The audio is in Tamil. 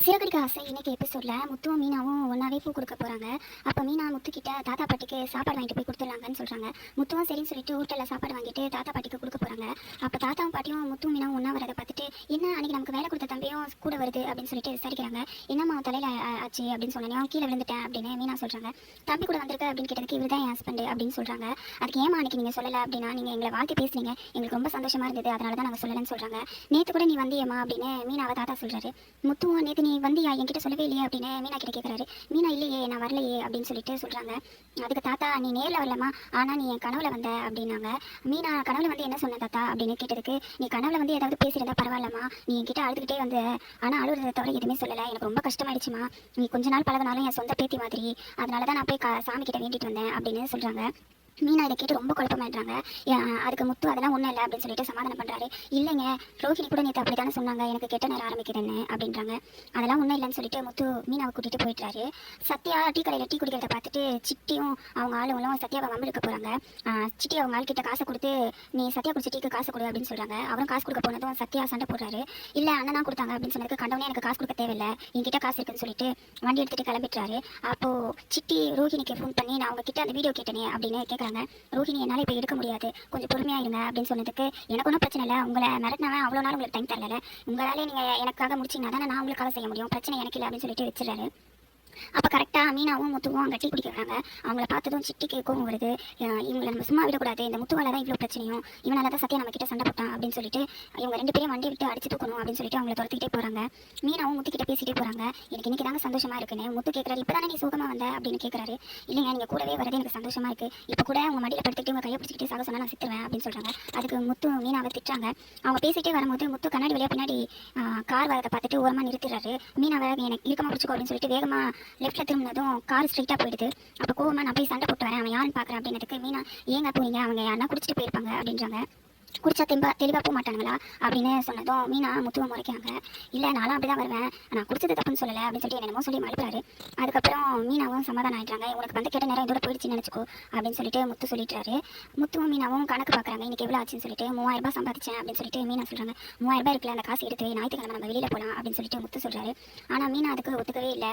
சிறகடிக்க ஆசை இன்னைக்கு எபிசோடில் முத்துவும் மீனாவும் ஒன்றாவே பூ கொடுக்க போகிறாங்க அப்போ மீனா முத்துக்கிட்ட தாத்தா பாட்டிக்கு சாப்பாடு வாங்கிட்டு போய் கொடுத்துடலாங்கன்னு சொல்கிறாங்க முத்துவும் சரின்னு சொல்லிட்டு ஹோட்டலில் சாப்பாடு வாங்கிட்டு தாத்தா பாட்டிக்கு கொடுக்க போகிறாங்க அப்போ தாத்தாவும் பாட்டியும் முத்துவும் மீனாவும் ஒன்றா வரதை பார்த்துட்டு என்ன அன்னைக்கு நமக்கு வேலை கொடுத்த தம்பியும் கூட வருது அப்படின்னு சொல்லிட்டு விசாரிக்கிறாங்க. என்னம்மா தலையில் ஆச்சு அப்படின்னு சொன்னேன் கீழே விழுந்துட்டேன் அப்படின்னு மீனா சொல்கிறாங்க தம்பி கூட வந்திருக்க அப்படின்னு கேட்டதுக்கு இவர் தான் என் ஹஸ்பண்ட் அப்படின்னு சொல்கிறாங்க அதுக்கு ஏமா அன்னைக்கு நீங்கள் சொல்லலை அப்படின்னா நீங்கள் எங்களை வாழ்த்து பேசுனீங்க. எங்களுக்கு ரொம்ப சந்தோஷமா இருந்தது அதனால தான் நாங்கள் சொல்லலைன்னு சொல்கிறாங்க நேற்று கூட நீ வந்தியம்மா அப்படின்னு மீனாவை தாத்தா சொல்கிறாரு முத்துவும் நேற்று நீ வந்தியா? என்கிட்ட சொல்லவே இல்லையே அப்படின்னு மீனா கிட்ட கேட்குறாரு மீனா இல்லையே நான் வரலையே அப்படின்னு சொல்லிட்டு சொல்கிறாங்க அதுக்கு தாத்தா நீ நேரில் வரலமா ஆனால் நீ என் கனவுல வந்த அப்படின்னாங்க. மீனா கனவுல வந்து என்ன சொன்ன தாத்தா? அப்படின்னு கேட்டதுக்கு நீ கனவுல வந்து ஏதாவது பேசியிருந்தா பரவாயில்லம்மா. நீ என்கிட்ட அழுதுகிட்டே வந்து ஆனால் அழுகிறத தவிர எதுவுமே சொல்லலை. எனக்கு ரொம்ப கஷ்டமாயிடுச்சுமா. நீ கொஞ்ச நாள் பழகினாலும் என் சொந்த பேத்தி மாதிரி. அதனால தான் நான் போய் கா சாமி கிட்ட வேண்டிட்டு வந்தேன் அப்படின்னு சொல்கிறாங்க மீனா இதை கேட்டு ரொம்ப குழப்பமாயிடுறாங்க. அதுக்கு முத்து அதெல்லாம் ஒன்றும் இல்லை அப்படின்னு சொல்லிட்டு சமாதானம் பண்ணுறாரு இல்லைங்க ரோஹிணி கூட நேற்று அப்படி தானே சொன்னாங்க எனக்கு கெட்ட நேரம் ஆரம்பிக்குதுன்னு அப்படின்றாங்க. அதெல்லாம் ஒன்றும் இல்லைன்னு சொல்லிட்டு முத்து மீனாவை கூட்டிகிட்டு போயிட்டாரு சத்யா டீ கடையில் டீ குடிக்கிறத பார்த்துட்டு சிட்டியும் அவங்க ஆளுங்களும் சத்யாவை வம்பெடுக்க போகிறாங்க சிட்டி அவங்க ஆள்கிட்ட காசை கொடுத்து நீ சத்யா குடிச்ச டீக்கு காசு கொடு அப்படின்னு சொல்கிறாங்க அவரும் காசு கொடுக்க போனதும் சத்யா சண்டை போடுறாரு. இல்லை அண்ணனா கொடுத்தாங்க அப்படின்னு சொன்னதுக்கு கண்டவனே எனக்கு காசு கொடுக்க தேவையில்லை என்கிட்ட காசு இருக்குன்னு சொல்லிட்டு வண்டி எடுத்துகிட்டு கிளம்பிட்டுறாரு அப்போது சிட்டி ரோஹிணிக்கு ஃபோன் பண்ணி நான் அவங்க கிட்ட அந்த வீடியோ கேட்டேனே அப்படின்னு கேட்குறாங்க ரோஹிணி என்னால் இப்போ எடுக்க முடியாது. கொஞ்சம் பொறுமையாக இருங்க அப்படின்னு சொன்னதுக்கு எனக்கு ஒன்றும் பிரச்சனை இல்லை. உங்களை மிரட்டினவன் அவ்வளோ நாள் உங்களுக்கு டைம் தரல உங்களாலே நீங்கள் எனக்காக முடிச்சிங்கன்னா தானே நான் உங்களுக்காக செய்ய முடியும். பிரச்சனை எனக்கு இல்லை அப்படின்னு சொல்லிட்டு வச்சிடறாரு. அப்போ கரெக்டாக மீனாவும் முத்துவும் அங்கே டீ குடிக்கிறாங்க. அவங்கள பார்த்ததும் சிட்டிக்கு கோவம் வருது. இவங்களை நம்ம சும்மா விடக்கூடாது. இந்த முத்துவால தான் இவ்வளோ பிரச்சனையும். இவனால தான் சத்யா நம்ம கிட்ட சண்டை போட்டான் அப்படின்னு சொல்லிட்டு இவங்க ரெண்டு பேரும் வண்டி விட்டு அடிச்சு தூக்கணும் அப்படின்னு சொல்லிட்டு அவங்கள துரத்திக்கிட்டே போகிறாங்க மீனாவும் முத்துக்கிட்ட பேசிட்டே போகிறாங்க எனக்கு இன்னைக்கு தாங்க சந்தோஷமா இருக்குன்னு. முத்து கேட்குறாரு இப்போ தானே நீ சுகமா வந்த? அப்படின்னு கேட்குறாரு இல்லைங்க நீங்கள் கூடவே வரது எனக்கு சந்தோஷமா இருக்கு. இப்போ கூட உங்க மடியில் படுத்துக்கிட்டு உங்க கையை பிடிச்சிக்கிட்டு சாக சொன்னா நான் சித்துருவேன் அப்படின்னு சொல்கிறாங்க அதுக்கு முத்து மீனாவை திட்டுறாங்க. அவங்க பேசிட்டே வரும்போது முத்து கண்ணாடி வழியாக பின்னாடி கார் வரதை பார்த்துட்டு ஓரமாக நிறுத்திடுறாரு. மீனாவை எனக்கு இறுக்கமாக பிடிச்சிக்கோ அப்படின்னு சொல்லிட்டு வேகமாக லெஃப்ட்டில் திரும்பினதும் கார் ஸ்ட்ரைட்டாக போயிடுது. அப்போ கோவமாக நான் போய் சண்டை போட்டு வரேன். அவன் யாருன்னு பார்க்குறேன் அப்படின்றதுக்கு மீனா ஏங்க போறீங்க? அவங்க யாருன்னா குடிச்சிட்டு போயிருப்பாங்க அப்படின்றாங்க. குடிச்சா தெம்பா தெளிவாக போக மாட்டானுங்களா? அப்படின்னு சொன்னதும் மீனா முத்துவை முறைக்காங்க இல்லை நானும் அப்படி தான் வருவேன். நான் குடிச்சது தப்புன்னு சொல்லலை அப்படின்னு சொல்லி என்னமோ சொல்லி மறுப்புறாரு அதுக்கப்புறம் மீனாவும் சமாதானம் ஆகிட்டாங்க உனக்கு வந்து கேட்ட நேரம் இதோட போயிடுச்சுன்னு நினச்சிக்கோ அப்படின்னு சொல்லிட்டு முத்து சொல்லிட்டுறாரு முத்துவும் மீனாவும் கணக்கு பார்க்குறாங்க இன்னைக்கு எவ்வளோ ஆச்சுன்னு சொல்லிட்டு மூவாயிரம் ரூபாய் சம்பாதிச்சேன் அப்படின்னு சொல்லிட்டு மீனா சொல்கிறாங்க மூவாயிரம் ரூபாய் இருக்குல்ல அந்த காசு எடுத்து ஞாயிற்றுக்கிழமை நம்ம வெளியில் போகலாம் அப்படின்னு சொல்லிட்டு முத்து சொல்கிறாரு ஆனால் மீனா அதுக்கு ஒத்துக்கவே இல்லை.